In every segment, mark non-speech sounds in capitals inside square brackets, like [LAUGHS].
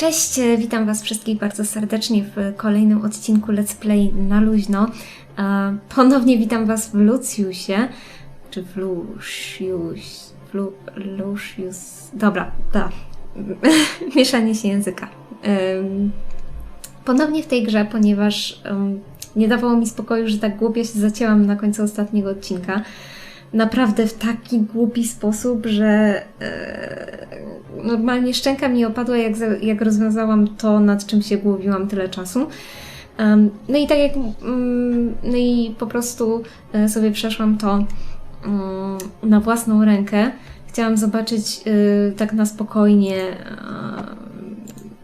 Cześć, e, witam Was wszystkich bardzo serdecznie w kolejnym odcinku Let's Play na luźno. E, Ponownie witam Was w Luciusie, czy w Lucius, Lu, Lucius, dobra, da, [LAUGHS] mieszanie się języka. Ponownie w tej grze, ponieważ nie dawało mi spokoju, że tak głupio się zacięłam na końcu ostatniego odcinka. Naprawdę w taki głupi sposób, że e, normalnie szczęka mi opadła, jak, jak rozwiązałam to, nad czym się głowiłam tyle czasu. Em, no i tak jak. mm, no i po prostu e, sobie przeszłam to mm, na własną rękę. Chciałam zobaczyć e, tak na spokojnie, e,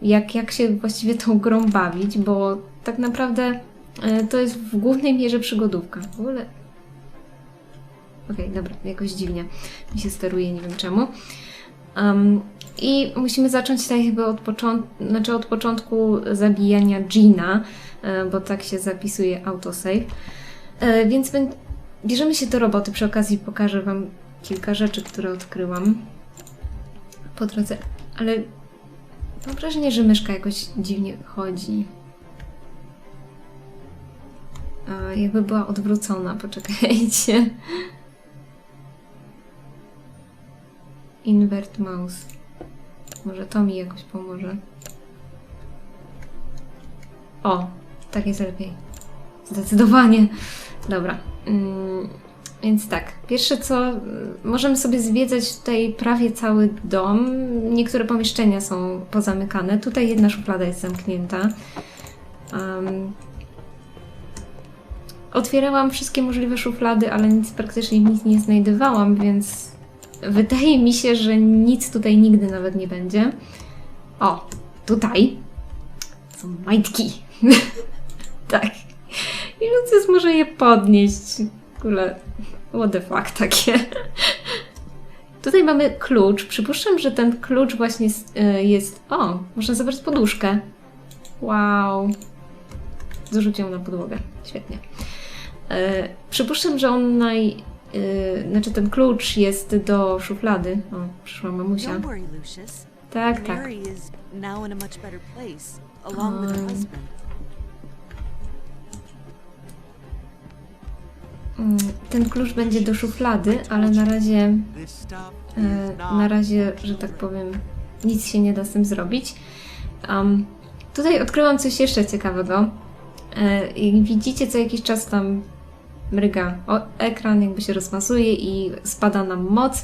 jak, jak się właściwie tą grą bawić, bo tak naprawdę e, to jest w głównej mierze przygodówka. W ogóle. Okej, dobra, jakoś dziwnie mi się steruje, nie wiem czemu. Um, I musimy zacząć tutaj chyba od, początku, znaczy od początku zabijania Gina, e, bo tak się zapisuje autosave. E, Więc bierzemy się do roboty. Przy okazji pokażę Wam kilka rzeczy, które odkryłam po drodze. Ale mam wrażenie, że myszka jakoś dziwnie chodzi. A, jakby była odwrócona, poczekajcie. Invert mouse. Może to mi jakoś pomoże. O, tak jest lepiej. Zdecydowanie. Dobra. Mm, więc tak, pierwsze co, możemy sobie zwiedzać tutaj prawie cały dom. Niektóre pomieszczenia są pozamykane. Tutaj jedna szuflada jest zamknięta. Em, otwierałam wszystkie możliwe szuflady, ale nic praktycznie nic nie znajdowałam, więc wydaje mi się, że nic tutaj nigdy nawet nie będzie. O, tutaj są majtki. [LAUGHS] tak. I Lucius może je podnieść. Ogóle, what the fuck takie. [LAUGHS] Tutaj mamy klucz. Przypuszczam, że ten klucz właśnie jest, y, jest... O, można zabrać poduszkę. Wow. Ją na podłogę. Świetnie. E, przypuszczam, że on naj... y, znaczy ten klucz jest do szuflady. O, przyszła mamusia. Tak, tak. Um. Mm, Ten klucz będzie do szuflady, ale na razie, e, na razie, że tak powiem, nic się nie da z tym zrobić. Um, tutaj odkryłam coś jeszcze ciekawego. E, widzicie, co jakiś czas tam mryga o, ekran, jakby się rozmasuje i spada nam moc.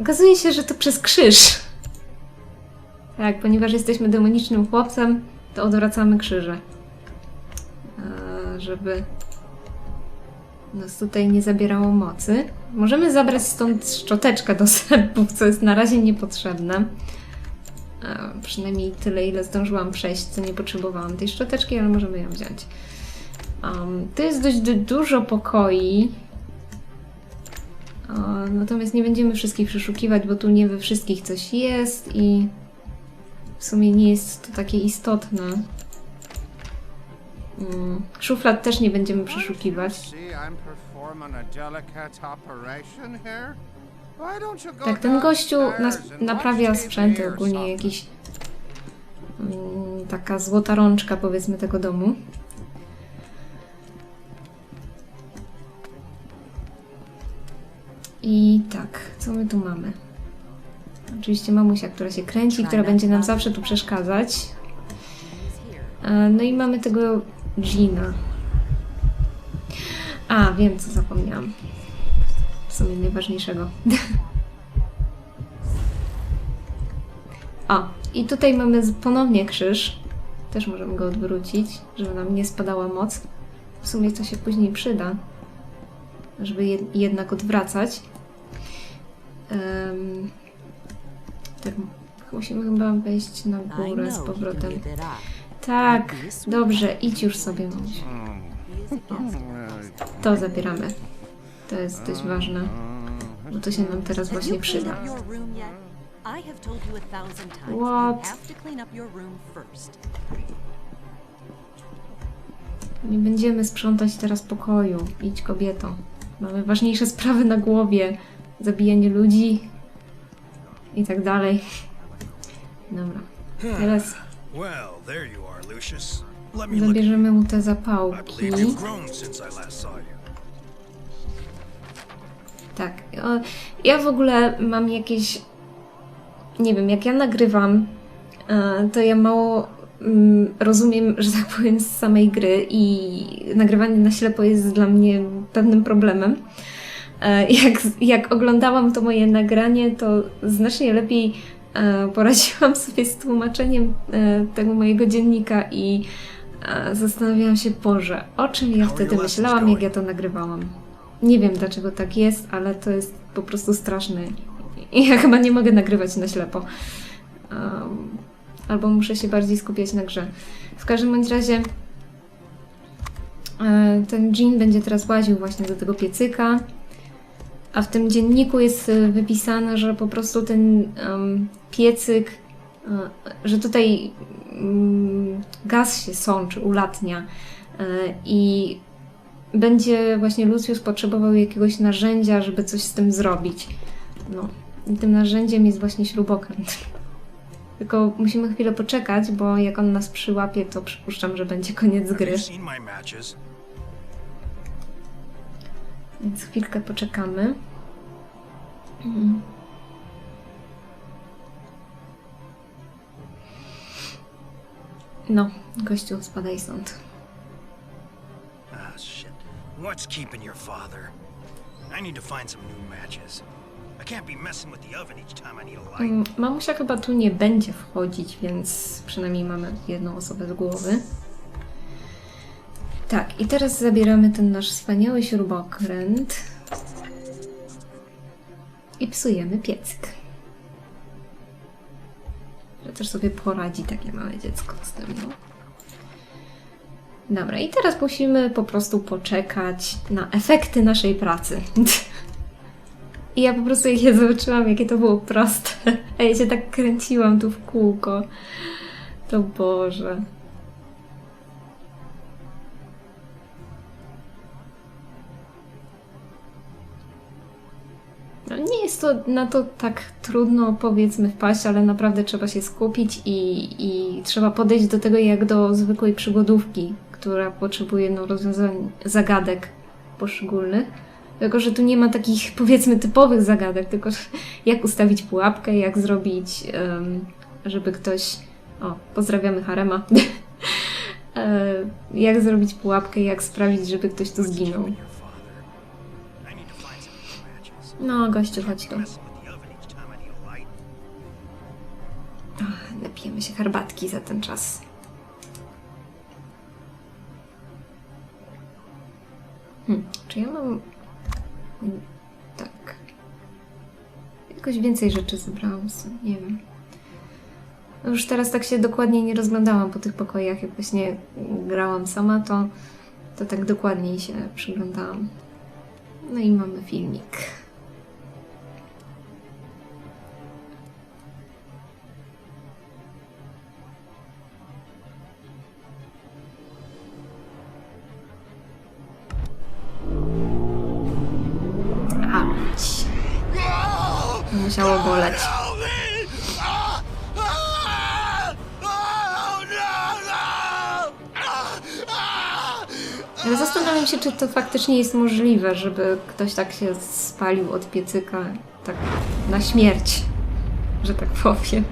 Okazuje się, że to przez krzyż. Tak, ponieważ jesteśmy demonicznym chłopcem, to odwracamy krzyże. E, żeby nas tutaj nie zabierało mocy. Możemy zabrać stąd szczoteczkę do zębów, co jest na razie niepotrzebne. E, przynajmniej tyle, ile zdążyłam przejść, co nie potrzebowałam tej szczoteczki, ale możemy ją wziąć. Um, to jest dość du- dużo pokoi. E, natomiast nie będziemy wszystkich przeszukiwać, bo tu nie we wszystkich coś jest i w sumie nie jest to takie istotne. Mm, Szuflad też nie będziemy przeszukiwać. Tak, ten gościu naprawia sprzęty ogólnie jakiś mm, taka złota rączka powiedzmy tego domu. I tak, co my tu mamy? Oczywiście mamusia, która się kręci, która będzie nam zawsze tu przeszkadzać. E, No i mamy tego Gina. A, wiem co zapomniałam. W sumie najważniejszego. [LAUGHS] o, i tutaj mamy ponownie krzyż. Też możemy go odwrócić, żeby nam nie spadała moc. W sumie to się później przyda, żeby je, jednak odwracać. Em, tak, musimy chyba wejść na górę z powrotem. Tak, dobrze, idź już sobie, it. To zabieramy. To jest dość ważne, bo to się nam teraz właśnie przyda. What? Nie będziemy sprzątać teraz pokoju. Idź kobieto. Mamy ważniejsze sprawy na głowie. Zabijanie ludzi i tak dalej. Dobra. Teraz look. at- zabierzemy mu te zapałki. Tak. Ja w ogóle mam jakieś. Nie wiem, jak ja nagrywam, e, to ja mało mm, rozumiem, że tak powiem, z samej gry i nagrywanie na ślepo jest dla mnie pewnym problemem. E, Jak, jak oglądałam to moje nagranie, to znacznie lepiej e, poradziłam [LAUGHS] sobie z tłumaczeniem e, tego mojego dziennika i zastanawiałam się, Boże, o czym ja wtedy myślałam, jak ja to nagrywałam. Nie wiem dlaczego tak jest, ale to jest po prostu straszne. I ja chyba nie mogę nagrywać na ślepo. Albo muszę się bardziej skupiać na grze. W każdym bądź razie ten Jean będzie teraz łaził właśnie do tego piecyka. A w tym dzienniku jest e, wypisane, że po prostu ten em, piecyk, e, że tutaj mm, gaz się sączy, ulatnia. E, I będzie właśnie Lucius potrzebował jakiegoś narzędzia, żeby coś z tym zrobić. No, i tym narzędziem jest właśnie śrubokręt. [LAUGHS] Tylko musimy chwilę poczekać, bo jak on nas przyłapie, to przypuszczam, że będzie koniec gry. Więc chwilkę poczekamy. Mhm. No, gościu, spadaj stąd. Ah, shit. What's keeping your father? I need to find some new matches. I can't be messing with the oven each time I need a light. Mm, Mamusia chyba tu nie będzie wchodzić, więc przynajmniej mamy jedną osobę z głowy. Tak, i teraz zabieramy ten nasz wspaniały śrubokręt i psujemy piecyk. Że też sobie poradzi takie małe dziecko z tym. No. Dobra, i teraz musimy po prostu poczekać na efekty naszej pracy. I ja po prostu jak je zobaczyłam, jakie to było proste, a ja się tak kręciłam tu w kółko, to Boże. To na to tak trudno, powiedzmy, wpaść, ale naprawdę trzeba się skupić i, i trzeba podejść do tego jak do zwykłej przygodówki, która potrzebuje no, rozwiązań zagadek poszczególnych. Tylko, że tu nie ma takich, [LAUGHS] powiedzmy, typowych zagadek, tylko jak ustawić pułapkę, jak zrobić, żeby ktoś. O, pozdrawiamy Harema. [LAUGHS] E, jak zrobić pułapkę, jak sprawić, żeby ktoś tu zginął. No, gościu, chodź tu. Napijemy się herbatki za ten czas. Hmm, czy ja mam. Tak. Jakoś więcej rzeczy zebrałam, sobie, nie wiem. No Już teraz tak się dokładnie nie rozglądałam po tych pokojach, jak właśnie grałam sama, to, to tak dokładniej się przyglądałam. No i mamy filmik. Się, czy to faktycznie jest możliwe, żeby ktoś tak się spalił od piecyka, tak na śmierć, że tak powiem.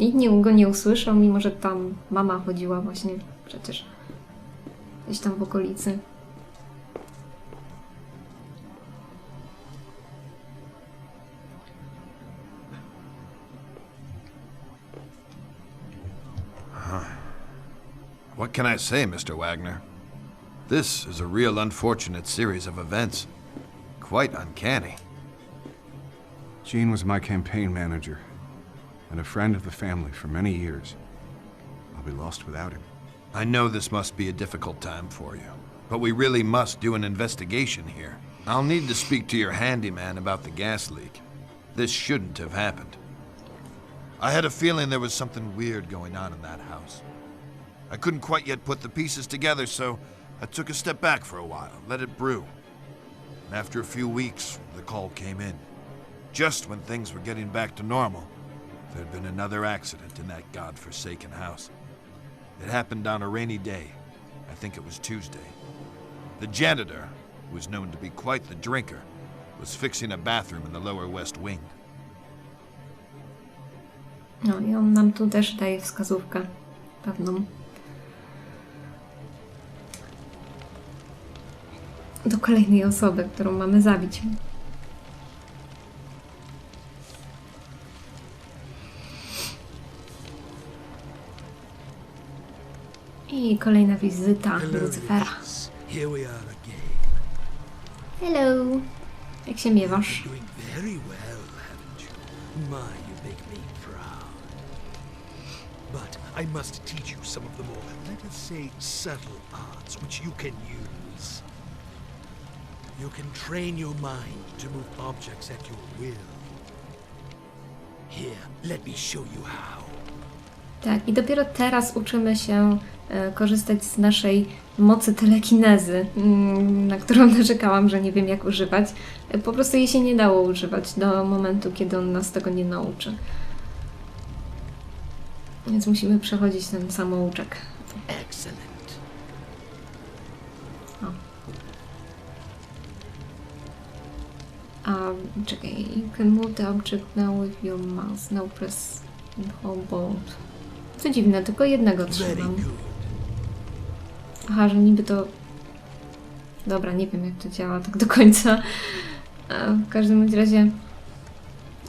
Nikt go nie usłyszał, mimo że tam mama chodziła właśnie przecież gdzieś tam w okolicy. What can I say, Mr. Wagner? This is a real unfortunate series of events. Quite uncanny. Gene was my campaign manager and a friend of the family for many years. I'll be lost without him. I know this must be a difficult time for you, but we really must do an investigation here. I'll need to speak to your handyman about the gas leak. This shouldn't have happened. I had a feeling there was something weird going on in that house. I couldn't quite yet put the pieces together, so I took a step back for a while, let it brew. And after a few weeks, the call came in. Just when things were getting back to normal. There'd been another accident in that god-forsaken house. It happened on a rainy day. I think it was Tuesday. The janitor, who was known to be quite the drinker, was fixing a bathroom in the lower west wing. No i on nam tu też daje wskazówkę pewną. Do kolejnej osoby, którą mamy zabić. I kolejna wizyta Lucyfera. Hello! Jak się miewasz? But I must teach you some of the more, let us say, subtle arts which you can use. You can train your mind to move objects at your will. Here, let me show you how. Tak, i dopiero teraz uczymy się e, korzystać z naszej mocy telekinezy, mm, na którą [LAUGHS] narzekałam, że nie wiem jak używać. E, Po prostu jej się nie dało używać do momentu, kiedy on nas tego nie nauczy. Więc musimy przechodzić ten samouczek. Excellent. A czekaj, you can move the object now with your mouse. Now press and hold both. Co dziwne, tylko jednego trzymam. Aha, że niby to. Dobra, nie wiem jak to działa tak do końca. W każdym razie.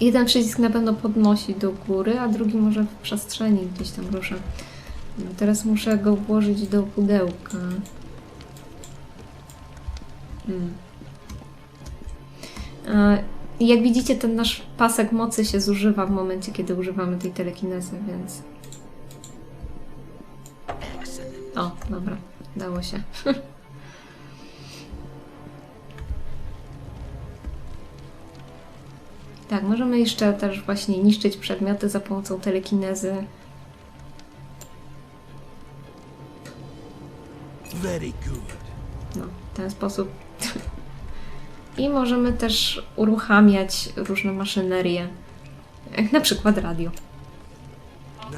Jeden przycisk na pewno podnosi do góry, a drugi może w przestrzeni gdzieś tam rusza. No, teraz muszę go włożyć do pudełka. Hmm. E, i Jak widzicie, ten nasz pasek mocy się zużywa w momencie, kiedy używamy tej telekinezy, więc. O, dobra, dało się. [LAUGHS] tak, możemy jeszcze też właśnie niszczyć przedmioty za pomocą telekinezy. Very good. No, w ten sposób. I możemy też uruchamiać różne maszynerie, jak na przykład radio. No.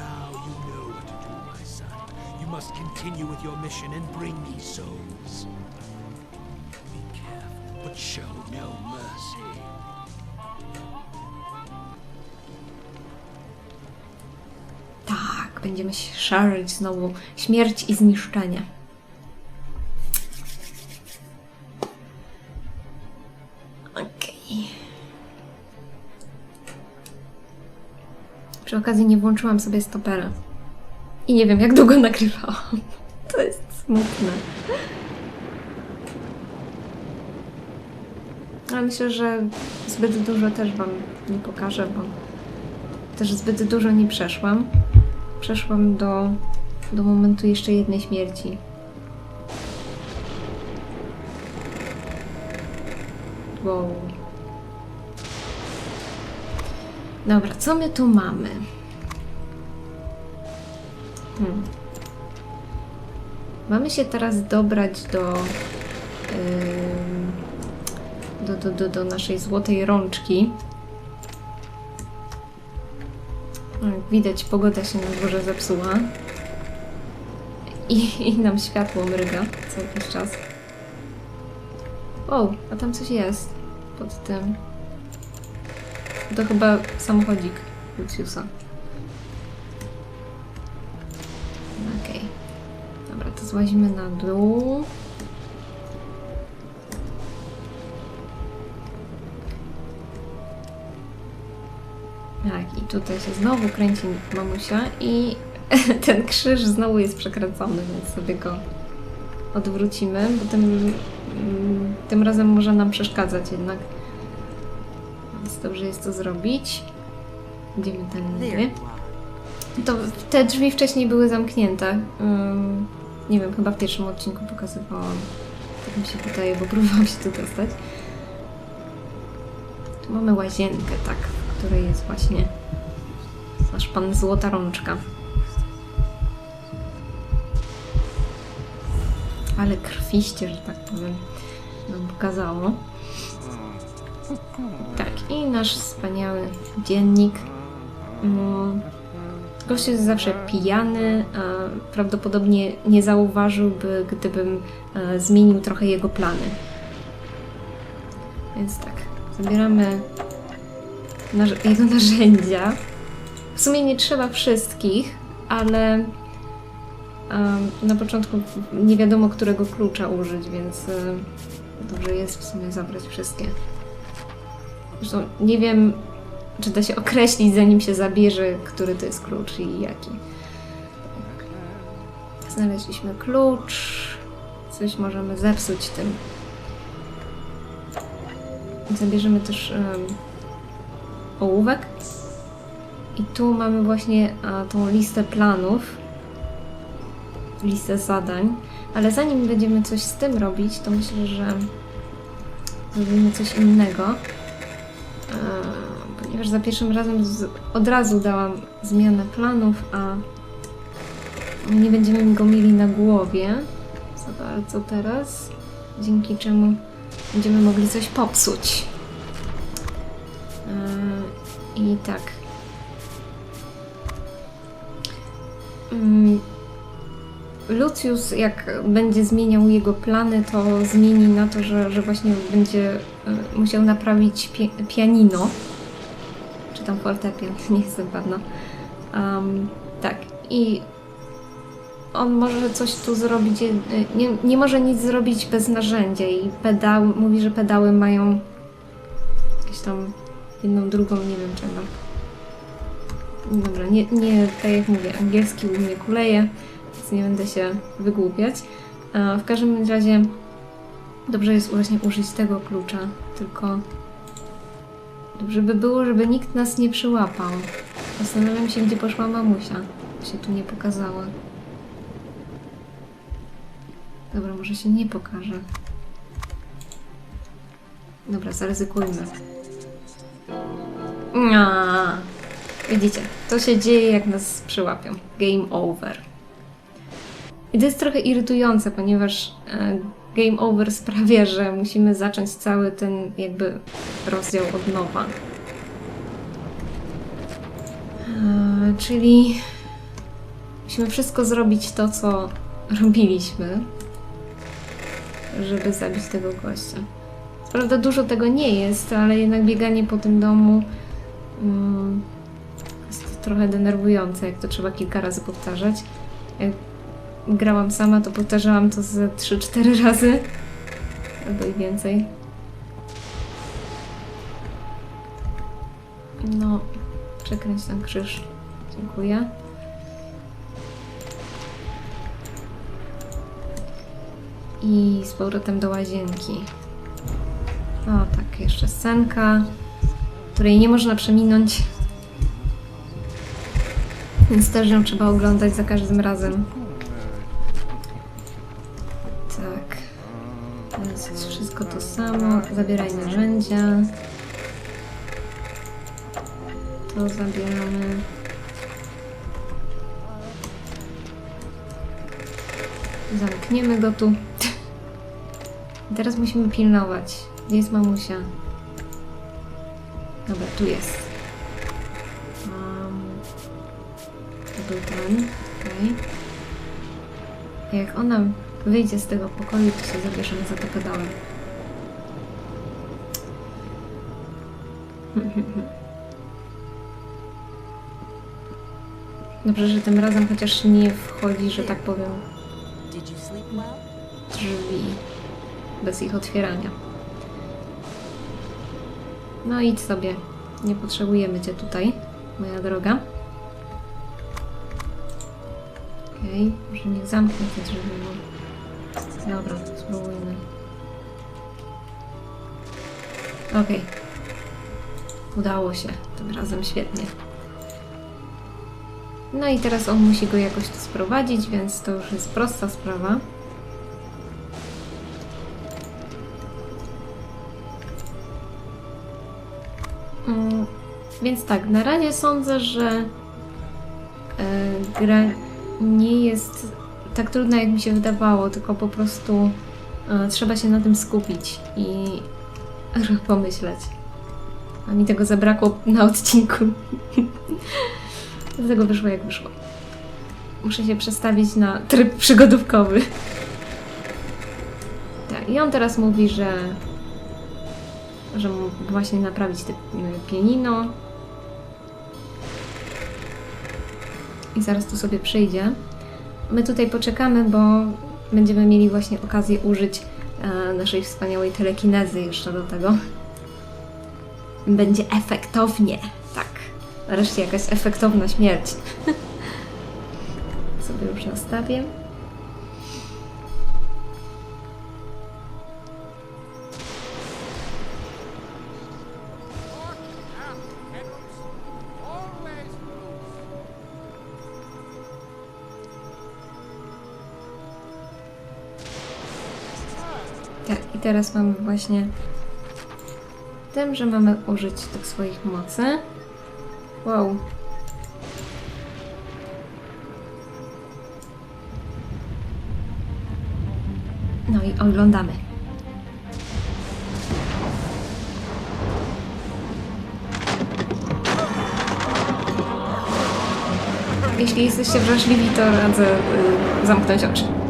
Tak, będziemy się szarzyć znowu śmierć i zniszczenie. Przy okazji nie włączyłam sobie stopera. I nie wiem, jak długo nagrywałam. [LAUGHS] To jest smutne. Ale myślę, że zbyt dużo też Wam nie pokażę, bo też zbyt dużo nie przeszłam. Przeszłam do, do momentu jeszcze jednej śmierci. Wow. Dobra, co my tu mamy? Hmm. Mamy się teraz dobrać do, ym, do, do, do, naszej złotej rączki. Jak widać, pogoda się na dworze zepsuła. I, I nam światło mryga co jakiś czas. O, a tam coś jest pod tym. To chyba samochodzik Luciusa. Okej. Dobra, to złazimy na dół. Tak, i tutaj się znowu kręci mamusia i [LAUGHS] ten krzyż znowu jest przekręcony, więc sobie go odwrócimy, bo tym, mm, tym razem może nam przeszkadzać jednak. Dobrze jest to zrobić. Idziemy tędy. To te drzwi wcześniej były zamknięte. Ym, nie wiem, chyba w pierwszym odcinku pokazywałam. Tak mi się wydaje, bo próbowałam się tu dostać. Tu mamy łazienkę, tak, w której jest właśnie nasz pan Złota Rączka. Ale krwiście, że tak powiem, nam pokazało. Tak, i nasz wspaniały dziennik. Mm, Gość jest zawsze pijany, prawdopodobnie nie zauważyłby, gdybym e, zmienił trochę jego plany. Więc tak, zabieramy jego narzędzia. W sumie nie trzeba wszystkich, ale na początku nie wiadomo, którego klucza użyć, więc e, dobrze jest w sumie zabrać wszystkie. Zresztą nie wiem, czy da się określić, zanim się zabierze, który to jest klucz i jaki. Znaleźliśmy klucz. Coś możemy zepsuć tym. Zabierzemy też em, ołówek. I tu mamy właśnie a, tą listę planów, listę zadań. Ale zanim będziemy coś z tym robić, to myślę, że zrobimy coś innego. Ponieważ za pierwszym razem z, od razu dałam zmianę planów, a nie będziemy go mieli na głowie za bardzo teraz, dzięki czemu będziemy mogli coś popsuć. I tak. Mm, Lucius, jak będzie zmieniał jego plany, to zmieni na to, że, że właśnie będzie y, musiał naprawić pie, pianino. Czy tam fortepian, [LAUGHS] nie jestem pewna. Um, tak, i on może coś tu zrobić, y, nie, nie może nic zrobić bez narzędzia i pedały, mówi, że pedały mają jakieś tam jedną, drugą, nie wiem czego. Dobra, nie, nie tak jak mówię, angielski u mnie kuleje, więc nie będę się wygłupiać. W każdym razie dobrze jest właśnie użyć tego klucza, tylko dobrze by było, żeby nikt nas nie przyłapał. Zastanawiam się, gdzie poszła mamusia. Się tu nie pokazała. Dobra, może się nie pokaże. Dobra, zaryzykujmy. Nia. Widzicie, to się dzieje, jak nas przyłapią. Game over. I to jest trochę irytujące, ponieważ e, game over sprawia, że musimy zacząć cały ten jakby rozdział od nowa. E, czyli musimy wszystko zrobić to, co robiliśmy, żeby zabić tego gościa. Prawda dużo tego nie jest, ale jednak bieganie po tym domu mm, jest trochę denerwujące, jak to trzeba kilka razy powtarzać. Jak grałam sama, to powtarzałam to ze 3-4 [LAUGHS] razy. Albo i więcej. No, przekręć ten krzyż. Dziękuję. I z powrotem do łazienki. O, tak, jeszcze scenka, której nie można przeminąć. Więc też ją trzeba oglądać za każdym razem. Tak. To jest wszystko to samo. Zabieraj narzędzia. To zabieramy. Zamkniemy go tu. [LAUGHS] Teraz musimy pilnować. Gdzie jest mamusia? Dobra, tu jest. Um, to był ten. Okej. Jak ona wyjdzie z tego pokoju, to się zabierzemy za to pedałem. [LAUGHS] Dobrze, że tym razem chociaż nie wchodzi, że tak powiem, drzwi bez ich otwierania. No idź sobie. Nie potrzebujemy cię tutaj, moja droga. Okej, może niech zamknę te drzwi. Dobra, spróbujmy. Okej. Udało się. Tym razem świetnie. No i teraz on musi go jakoś tu sprowadzić, więc to już jest prosta sprawa. Mm, Więc tak, na razie sądzę, że e, gra nie jest tak trudna, jak mi się wydawało, tylko po prostu e, trzeba się na tym skupić i [LAUGHS] pomyśleć. A mi tego zabrakło na odcinku. [LAUGHS] Dlatego wyszło jak wyszło. Muszę się przestawić na tryb przygodówkowy. Tak, i on teraz mówi, że że mu właśnie naprawić te y, pianino. I zaraz tu sobie przyjdzie. My tutaj poczekamy, bo będziemy mieli właśnie okazję użyć e, naszej wspaniałej telekinezy jeszcze do tego. Będzie efektownie, tak. Nareszcie jakaś efektowna śmierć. [LAUGHS] sobie już nastawię. Teraz mamy właśnie tym, że mamy użyć tych swoich mocy. Wow. No i oglądamy. Jeśli jesteście wrażliwi, to radzę y, zamknąć oczy.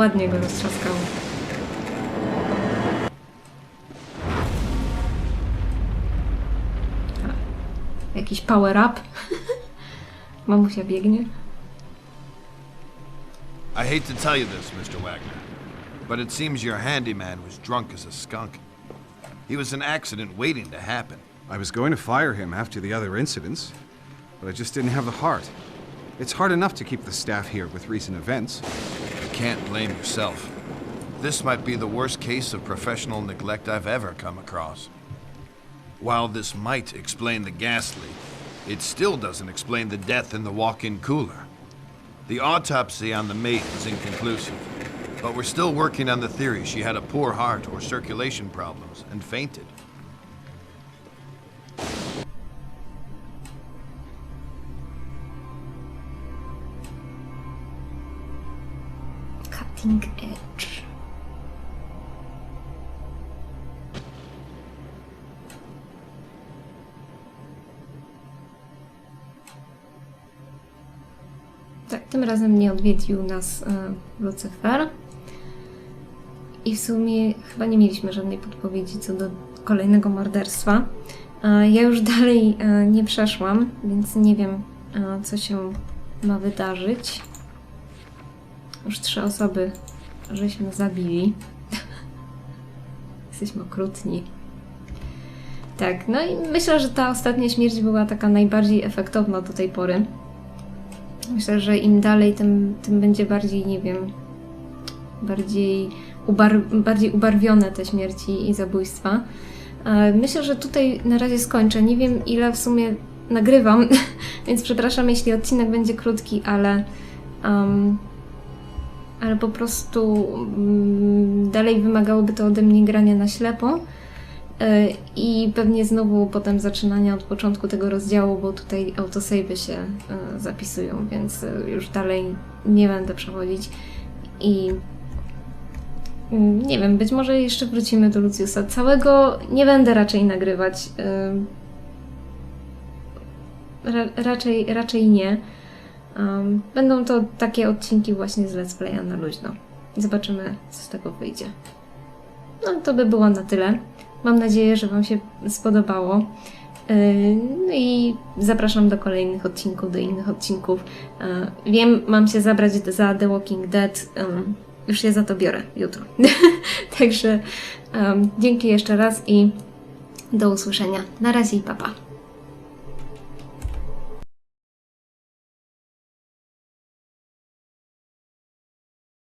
Ładnie go roztrzaskało. A, Jakiś power up. [LAUGHS] Mamusia biegnie. I hate to tell you this, Mr. Wagner, but it seems your handyman was drunk as a skunk. He was an accident waiting to happen. I was going to fire him after the other incidents, but I just didn't have the heart. It's hard enough to keep the staff here with recent events. Can't blame yourself. This might be the worst case of professional neglect I've ever come across. While this might explain the gas leak, it still doesn't explain the death in the walk-in cooler. The autopsy on the mate was inconclusive, but we're still working on the theory she had a poor heart or circulation problems and fainted. Cutting edge. Tak, tym razem nie odwiedził nas e, Lucyfer. I w sumie chyba nie mieliśmy żadnej podpowiedzi co do kolejnego morderstwa. Ja już [LAUGHS] dalej e, nie przeszłam, więc nie wiem, e, co się ma wydarzyć. Już trzy osoby żeśmy zabili. [LAUGHS] Jesteśmy okrutni. Tak, no i myślę, że ta ostatnia śmierć była taka najbardziej efektowna do tej pory. Myślę, że im dalej, tym, tym będzie bardziej, nie wiem, bardziej, ubar- bardziej ubarwione te śmierci i zabójstwa. E, Myślę, że tutaj na razie skończę. Nie wiem, ile w sumie nagrywam, [LAUGHS] więc przepraszam, jeśli odcinek będzie krótki, ale. Um, ale po prostu mm, dalej wymagałoby to ode mnie grania na ślepo. E, I pewnie znowu potem zaczynania od początku tego rozdziału, bo tutaj autosavey się e, zapisują, więc e, już dalej nie będę przechodzić. I mm, nie wiem, być może jeszcze wrócimy do Luciusa. Całego nie będę raczej nagrywać. Ra raczej, raczej nie. Będą to takie odcinki właśnie z Let's Playa na luźno. Zobaczymy, co z tego wyjdzie. No to by było na tyle. Mam nadzieję, że Wam się spodobało. No i zapraszam do kolejnych odcinków, do innych odcinków. Wiem, mam się zabrać za The Walking Dead. Już się za to biorę jutro. [LAUGHS] Także dzięki jeszcze raz i do usłyszenia. Na razie i papa. Pa.